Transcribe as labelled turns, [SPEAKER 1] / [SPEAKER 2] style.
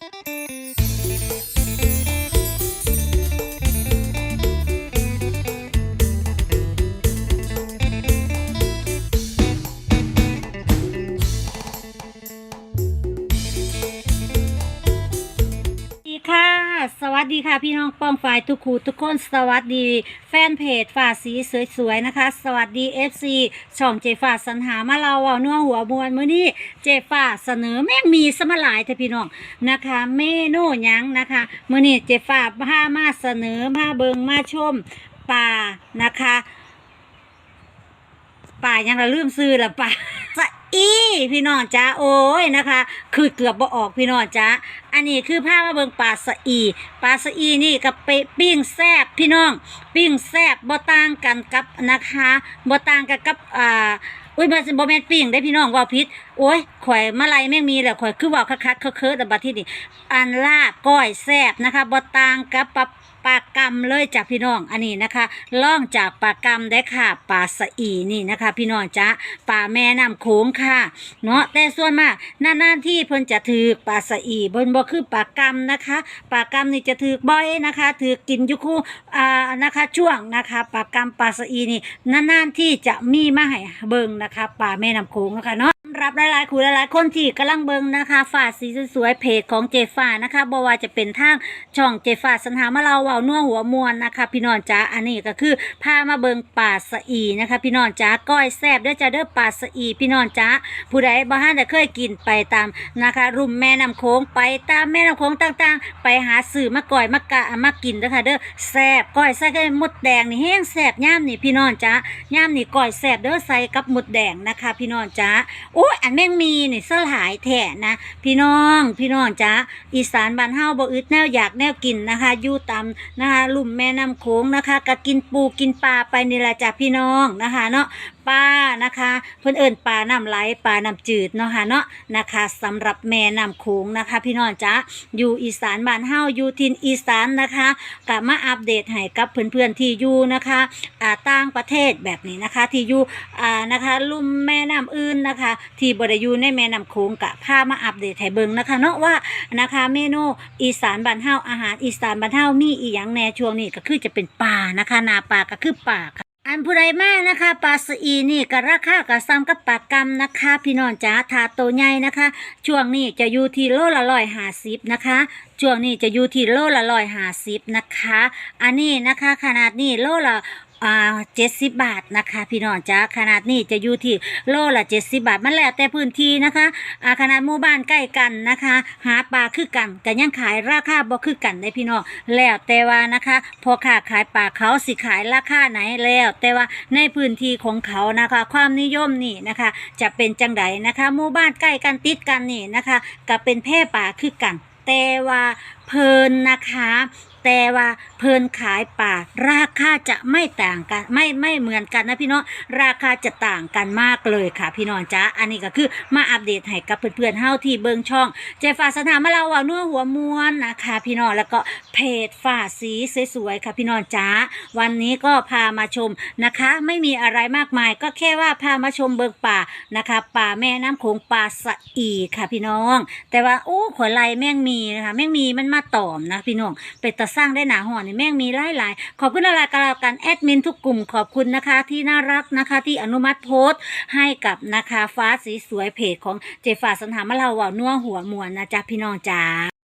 [SPEAKER 1] สวั วัสดีค่ะพี่น้องป้องฝ่ายทุกคูทุกคนสวัสดี แฟนเพจฝ่าสีสวยๆนะคะ สวัสดี FC ช่องเจฝ่าสัญหามาเราเอานัวหัวมวลมื้อนี้เจฝ่าเสนอแม่งมีสมาหลายเถอะพี่น้องนะคะ เมนูยังนะคะมื้อนี้เจฝ่าพามาเสนอมาเบิงมาชมป่านะคะ ป่ายังระลืมซื้อละป่า อีพี่น้องจ้าโอ้ยนะคะ คือเกือบบ่ออกพี่น้องจ้าอันนี้คือผ้ามาเบิงป่าสะอีป่าสะอีนี่กับไปปิ้งแซบพี่น้อง ปิ้งแซบบ่ต่างกันกับนะคะบ่ต่างกันกับอ่าอุ้ยมันบ่แม่นปิ้งได้พี่น้องว่าพิษโอ้ยข่อยมาไลแม่งมีแหละข่อยคือว่าคักๆเคิร์ๆแต่บัดที่นี่อันลาบก้อยแซบนะคะบ่ต่างกับปลา ปากำเลยจ้ะพี่น้องอันนี้นะคะล่องจากปากกำได้ค่ะปลาสะอีนี่นะคะ พี่น้องจ้าปลาแม่น้ำโขงค่ะ เนาะแต่ส่วนมากน้าๆที่เพิ่นจะถือปลาสะอีบนบ่คือปากกำนะคะปากกำนี่จะถือบ่อยนะคะ ถือกินยู่คู่อ่านะคะช่วงนะคะปากกำปลาสะอีนี่นานๆที่จะมีมาให้เบิ่งนะคะปลาแม่น้ำโขงนะคะเนาะรับหลายๆคู่หลายๆคนที่กำลังเบิ่งนะคะฝาสีสวยๆเพจของเจฟ้านะคะบ่ว่าจะเป็นทางช่องเจฟ้าสัญหามาเราเว้านัวหัวมวนนะคะพี่น้องจ๋าอันนี้ก็คือพามาเบิงปลาสะอีนะคะ พี่น้องจ๋าก้อยแซบเด้อจ้าเด้อปลาสะอีพี่น้องจ๋าผู้ใดบ่ฮั่นได้เคยกินไปตามนะคะ รุมแม่น้ำโขงไปตามแม่น้ำโขงต่างๆ ไปหาซื้อมาก่อยมากะมากินเด้อค่ะเด้อแซบก้อยใส่กับหมดแดงนี่แห้งแซบย่ามนี่พี่น้องจ้าย่ามนี่ก้อยแซบเด้อใส่กับหมดแดงนะคะ พี่น้องจ้าโอ้ยอันแม่งมีนี่สลายแท้นะพี่น้องพี่น้องจ้าอีสานบ้านเฮาบ่อึดแนวอยากแนวกินนะคะอยู่ตามนะคะลุ่มแม่น้ำโขงนะคะก็กินปูกินปลาไปนี่แหละจ้ะพี่น้องนะคะเนาะปลานะคะ เพิ่อนเอิ้นปลาน้ำไหลปลาน้ำจืดเนาะค่ะเนาะนะคะสำหรับแม่น้ำโขงนะคะ พี่น้องจ๊ะอยู่อีสานบ้านเฮาอยู่ทินอีสานนะคะกลับมาอัปเดตให้กับเพื่อนๆที่อยู่นะคะอ่าต่างประเทศแบบนี้นะคะที่อยู่อ่านะคะลุ่มแม่น้ำอื่นนะคะ ที่บ่ได้อยู่ในแม่น้ำโขงกะพามาอัปเดตให้เบิ่งนะคะ เนาะว่านะคะเมนูอีสานบ้านเฮาอาหารอีสานบ้านเฮามีอีหยังแน่ช่วงนี้ก็คือจะเป็นปลานะคะนาปลาก็คือปลาค่ะ อันผู้ใดมานะคะปลาสอีนี่ก็ราคาก็ซ้ำกับปากำนะคะ พี่น้องจ๋าถาโตใหญ่นะคะ ช่วงนี้จะอยู่ที่โลละร้อยห้าสิบนะคะช่วงนี้จะอยู่ที่โลละร้อยห้าสิบนะคะ อันนี้นะคะ ขนาดนี้โลละ อ่าเจ็ดสิบบาทนะคะ พี่น้องจ๋าขนาดนี้จะอยู่ที่โลละเจ็ดสิบาทมันแล้วแต่พื้นที่นะคะอ่าขนาดหมู่บ้านใกล้กันนะคะ หาปลาคือกันก็ยังขายราคาบ่คือกันได้พี่น้องแล้วแต่ว่านะคะพอค้าขายปลาเขาสิขายราคาไหนแล้ว แต่ว่าในพื้นที่ของเขานะคะ ความนิยมนี่นะคะ จะเป็นจังไดนะคะหมู่บ้านใกล้กันติดกันนี่นะคะก็เป็นแพร่ป่าคือกันแต่ว่า เพลินนะคะ แต่ว่าเพลินขายป่า ราคาจะไม่ต่างกันไม่ไม่เหมือนกันนะพี่น้องราคาจะต่างกันมากเลยค่ะ พี่น้องจ้าอันนี้ก็คือมาอัปเดตให้กับเพื่อนๆเฮาที่เบิงช่องเจฟ้าสถามาเราว่านัวหัวม้วนนะคะ พี่น้องแล้วก็เพจฝ่าสีสวยๆค่ะพี่น้องจ้าวันนี้ก็พามาชมนะคะ ไม่มีอะไรมากมายก็แค่ว่าพามาชมเบิงป่านะคะ ป่าแม่น้ำโขงป่าสะอีค่ะพี่น้อง แต่ว่าโอ้ขอยไลแม่งมีนะคะแม่งมีมันมาตอมนะพี่น้องเป็ดตะสร้างได้หนาห่อนี่แม่งมีหลายๆขอบคุณอะไรกันแล้วกันแอดมินทุกกลุ่มขอบคุณนะคะที่น่ารักนะคะที่อนุมัติโพสต์ให้กับนะคะฟ้าสีสวยเพจของเจฟ้าสันหามาเราว่านัวหัวมวนนะจ๊ะพี่น้องจ๋า